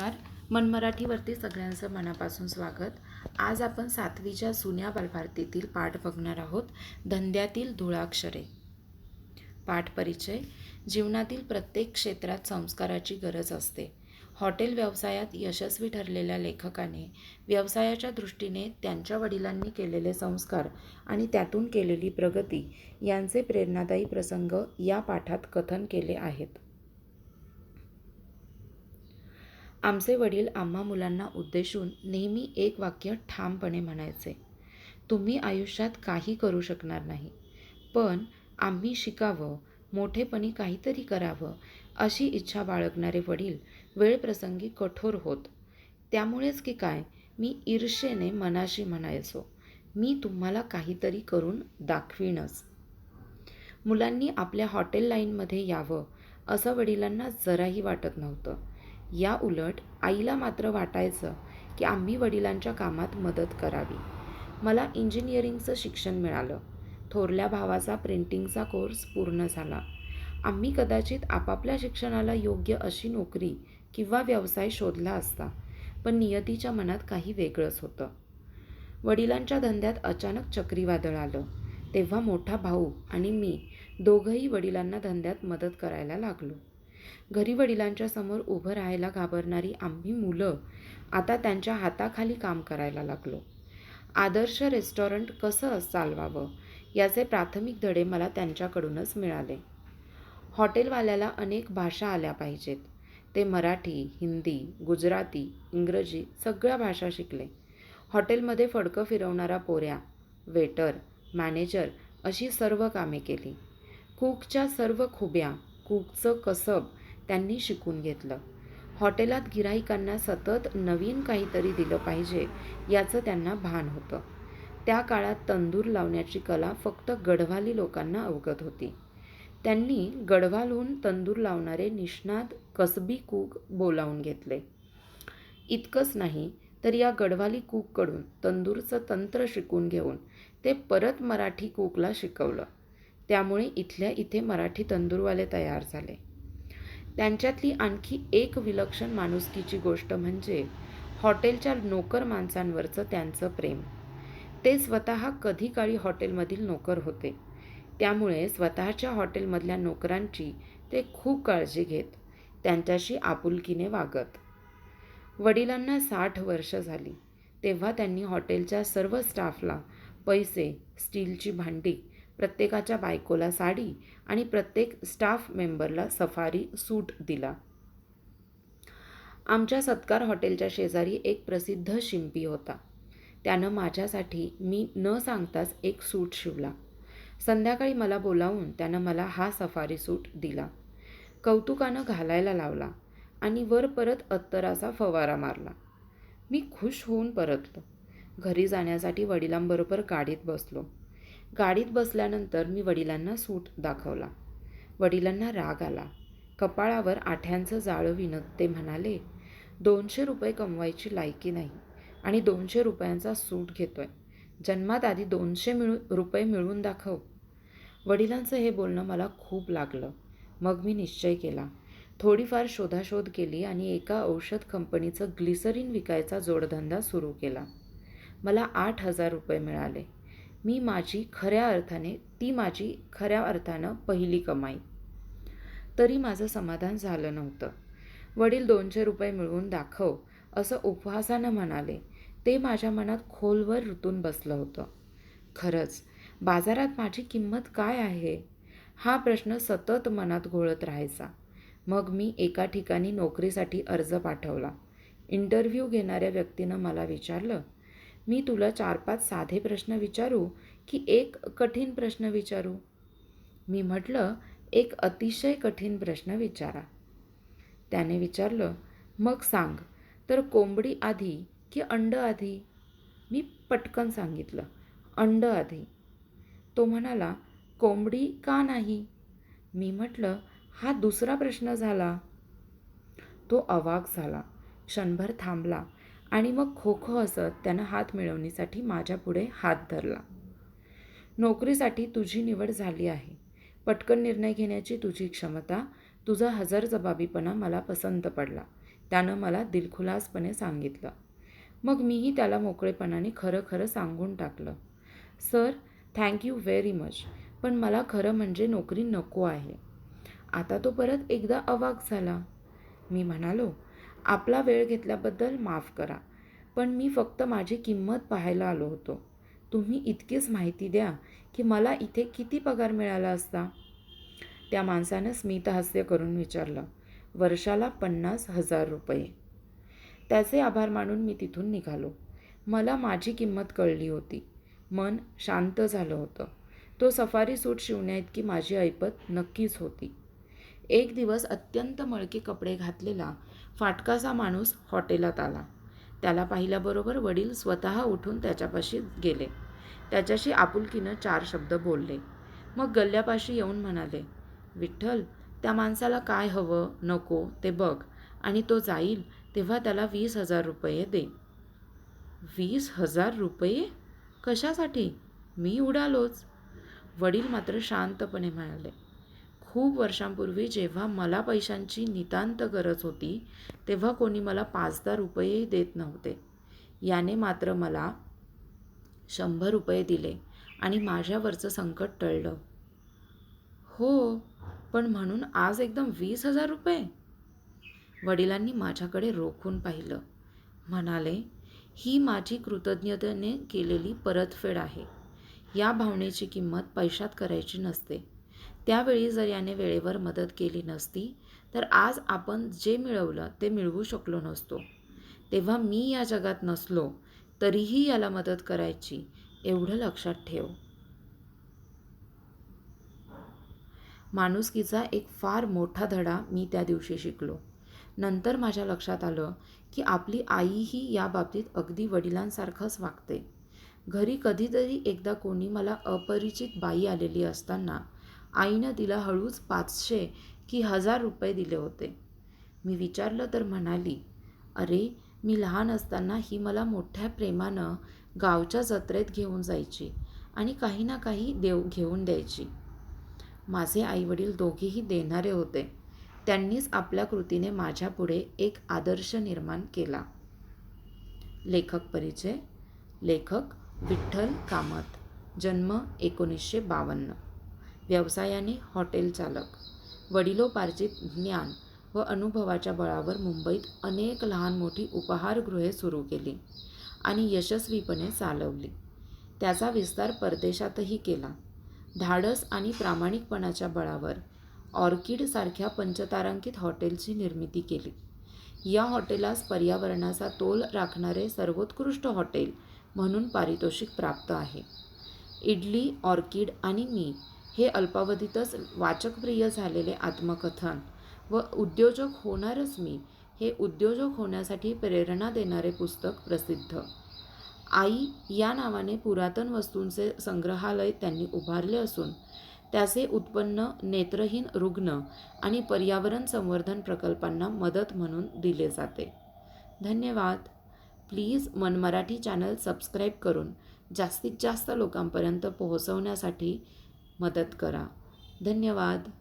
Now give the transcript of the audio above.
नमस्कार. मनमराठीवरती सगळ्यांचं मनापासून स्वागत. आज आपण सातवीच्या जुन्या बालभारतीतील पाठ बघणार आहोत. धंद्यातील धुळाक्षरे. पाठ परिचय. जीवनातील प्रत्येक क्षेत्रात संस्काराची गरज असते. हॉटेल व्यवसायात यशस्वी ठरलेल्या लेखकाने व्यवसायाच्या दृष्टीने त्यांच्या वडिलांनी केलेले संस्कार आणि त्यातून केलेली प्रगती यांचे प्रेरणादायी प्रसंग या पाठात कथन केले आहेत. आमचे वडील आम्हा मुलांना उद्देशून नेहमी एक वाक्य ठामपणे म्हणायचे तुम्ही आयुष्यात काही करू शकणार नाही पण आम्ही शिकावं मोठेपणी काहीतरी करावं अशी इच्छा बाळगणारे वडील वेळप्रसंगी कठोर होत. त्यामुळेच की काय मी ईर्षेने मनाशी म्हणायचो मी तुम्हाला काहीतरी करून दाखवीनच. मुलांनी आपल्या हॉटेल लाईनमध्ये यावं असं वडिलांना जराही वाटत नव्हतं. या उलट आईला मात्र वाटायचं की आम्ही वडिलांच्या कामात मदत करावी. मला इंजिनिअरिंगचं शिक्षण मिळालं. थोरल्या भावाचा प्रिंटिंगचा कोर्स पूर्ण झाला. आम्ही कदाचित आपापल्या शिक्षणाला योग्य अशी नोकरी किंवा व्यवसाय शोधला असता पण नियतीच्या मनात काही वेगळंच होतं. वडिलांच्या धंद्यात अचानक चक्रीवादळ आलं. तेव्हा मोठा भाऊ आणि मी दोघंही वडिलांना धंद्यात मदत करायला लागलो. घरी वडिलांच्या समोर उभं राहायला घाबरणारी आम्ही मुलं आता त्यांच्या हाताखाली काम करायला लागलो. आदर्श रेस्टॉरंट कसं चालवावं याचे प्राथमिक धडे मला त्यांच्याकडूनच मिळाले. हॉटेलवाल्याला अनेक भाषा आल्या पाहिजेत. ते मराठी हिंदी गुजराती इंग्रजी सगळ्या भाषा शिकले. हॉटेलमध्ये फडकं फिरवणारा पोऱ्या वेटर मॅनेजर अशी सर्व कामे केली. कुकच्या सर्व खुब्या कुकचं कसब त्यांनी शिकून घेतलं. हॉटेलात गिराईकांना सतत नवीन काहीतरी दिलं पाहिजे याचं त्यांना भान होतं. त्या काळात तंदूर लावण्याची कला फक्त गढवाली लोकांना अवगत होती. त्यांनी गढवालहून तंदूर लावणारे निष्णात कसबी कूक बोलावून घेतले. इतकंच नाही तर या गढवाली कूककडून तंदूरचं तंत्र शिकून घेऊन ते परत मराठी कूकला शिकवलं. त्यामुळे इथल्या इथे मराठी तंदूरवाले तयार झाले. त्यांच्यातली आणखी एक विलक्षण माणुसकीची गोष्ट म्हणजे हॉटेलच्या नोकर माणसांवरचं त्यांचं प्रेम. ते स्वतः कधी काळी हॉटेलमधील नोकर होते. त्यामुळे स्वतःच्या हॉटेलमधल्या नोकरांची ते खूप काळजी घेत त्यांच्याशी आपुलकीने वागत. वडिलांना साठ वर्ष झाली. तेव्हा त्यांनी हॉटेलच्या सर्व स्टाफला पैसे स्टीलची भांडी प्रत्येकाच्या बायकोला साडी आणि प्रत्येक स्टाफ मेंबरला सफारी सूट दिला. आमच्या सत्कार हॉटेलच्या शेजारी एक प्रसिद्ध शिंपी होता. त्यानं माझ्यासाठी मी न सांगताच एक सूट शिवला. संध्याकाळी मला बोलावून त्यानं मला हा सफारी सूट दिला. कौतुकानं घालायला लावला आणि वर परत अत्तराचा फवारा मारला. मी खुश होऊन परतलो. घरी जाण्यासाठी वडिलांबरोबर गाडीत बसलो. गाडीत बसल्यानंतर मी वडिलांना सूट दाखवला. वडिलांना राग आला. कपाळावर आठ्यांचं जाळं विणत ते म्हणाले दोनशे रुपये कमवायची लायकी नाही आणि दोनशे रुपयांचा सूट घेतोय. जन्मात आधी दोनशे मिळू रुपये मिळवून दाखव. वडिलांचं हे बोलणं मला खूप लागलं. मग मी निश्चय केला. थोडीफार शोधाशोध केली आणि एका औषध कंपनीचं ग्लिसरीन विकायचा जोडधंदा सुरू केला. मला आठ हजार रुपये मिळाले. मी माझी खऱ्या अर्थाने ती माझी खऱ्या अर्थानं पहिली कमाई. तरी माझं समाधान झालं नव्हतं. वडील दोनशे रुपये मिळवून दाखव असं उपवासानं म्हणाले. ते माझ्या मनात खोलवर रुतून बसलं होतं. खरंच बाजारात माझी किंमत काय आहे? हा प्रश्न सतत मनात घोळत राहायचा. मग मी एका ठिकाणी नोकरीसाठी अर्ज पाठवला. इंटरव्ह्यू घेणाऱ्या व्यक्तीनं मला विचारलं मी तुला चार पाच साधे प्रश्न विचारू की एक कठीण प्रश्न विचारू? मी म्हटलं एक अतिशय कठीण प्रश्न विचारा. त्याने विचारलं मग सांग तर कोंबडी आधी की अंड आधी? मी पटकन सांगितलं अंड आधी. तो म्हणाला कोंबडी का नाही? मी म्हटलं हा दुसरा प्रश्न झाला. तो अवाक झाला क्षणभर थांबला आणि मग खो खो असत त्यानं हात मिळवणीसाठी माझ्यापुढे हात धरला. नोकरीसाठी तुझी निवड झाली आहे. पटकन निर्णय घेण्याची तुझी क्षमता तुझा हजरजबाबीपणा मला पसंत पडला. त्यानं मला दिलखुलासपणे सांगितलं. मग मीही त्याला मोकळेपणाने खरं खरं सांगून टाकलं. सर थँक्यू व्हेरी मच पण मला खरं म्हणजे नोकरी नको आहे. आता तो परत एकदा अवाक झाला. मी म्हणालो आपला वेळ घेतल्याबद्दल माफ करा. पण मी फक्त माझी किंमत पाहायला आलो होतो. तुम्ही इतकीच माहिती द्या की मला इथे किती पगार मिळाला असता? त्या माणसानं स्मितहास्य करून विचारलं. वर्षाला पन्नास हजार रुपये. त्याचे आभार मानून मी तिथून निघालो. मला माझी किंमत कळली होती. मन शांत झालं होतं. तो सफारी सूट शिवण्याइतकी माझी ऐपत नक्कीच होती. एक दिवस अत्यंत मळके कपडे घातलेला फाटकाचा माणूस हॉटेलात आला. त्याला पाहिल्याबरोबर वडील स्वतः उठून त्याच्यापाशी गेले. त्याच्याशी आपुलकीनं चार शब्द बोलले. मग गल्ल्यापाशी येऊन म्हणाले विठ्ठल त्या माणसाला काय हवं नको ते बघ आणि तो जाईल तेव्हा त्याला वीस हजार रुपये दे. वीस हजार रुपये? कशासाठी? मी उडालोच. वडील मात्र शांतपणे म्हणाले खूप वर्षांपूर्वी जेव्हा मला पैशांची नितांत गरज होती तेव्हा कोणी मला पाचदा रुपयेही देत नव्हते. याने मात्र मला शंभर रुपये दिले आणि माझ्यावरचं संकट टळलं. हो पण म्हणून आज एकदम वीस हजार रुपये? वडिलांनी माझ्याकडे रोखून पाहिलं. म्हणाले ही माझी कृतज्ञतेने केलेली परतफेड आहे. या भावनेची किंमत पैशात करायची नसते. त्यावेळी जर याने वेळेवर मदत केली नसती तर आज आपण जे मिळवलं ते मिळवू शकलो नसतो. तेव्हा मी या जगात नसलो तरीही याला मदत करायची एवढं लक्षात ठेव. माणुसकीचा एक फार मोठा धडा मी त्या दिवशी शिकलो. नंतर माझ्या लक्षात आलं की आपली आईही या बाबतीत अगदी वडिलांसारखंच वागते. घरी कधीतरी एकदा कोणी मला अपरिचित बाई आलेली असताना आईनं तिला हळूच पाचशे की हजार रुपये दिले होते. मी विचारलं तर म्हणाली अरे मी लहान असताना ही मला मोठ्या प्रेमानं गावच्या जत्रेत घेऊन जायची आणि काही ना काही देव घेऊन द्यायची. माझे आईवडील दोघेही देणारे होते. त्यांनीच आपल्या कृतीने माझ्यापुढे एक आदर्श निर्माण केला. लेखक परिचय? लेखक विठ्ठल कामत. जन्म एकोणीसशे बावन्न. व्यवसायाने हॉटेल चालक वडिलोपार्जित ज्ञान व अनुभवाच्या बळावर मुंबईत अनेक लहान मोठी उपहारगृहे सुरू केली आणि यशस्वीपणे चालवली. त्याचा विस्तार परदेशातही केला. धाडस आणि प्रामाणिकपणाच्या बळावर ऑर्किडसारख्या पंचतारांकित हॉटेलची निर्मिती केली. या हॉटेलास पर्यावरणाचा तोल राखणारे सर्वोत्कृष्ट हॉटेल म्हणून पारितोषिक प्राप्त आहे. इडली ऑर्किड आणि मी हे अल्पावधीतच वाचकप्रिय झालेले आत्मकथन व उद्योजक होणारच मी हे उद्योजक होण्यासाठी प्रेरणा देणारे पुस्तक प्रसिद्ध. आई या नावाने पुरातन वस्तूंचे संग्रहालय त्यांनी उभारले असून त्याचे उत्पन्न नेत्रहीन रुग्ण आणि पर्यावरण संवर्धन प्रकल्पांना मदत म्हणून दिले जाते. धन्यवाद. प्लीज मन मराठी चॅनल सबस्क्राईब करून जास्तीत जास्त लोकांपर्यंत पोहोचवण्यासाठी मदत करा. धन्यवाद.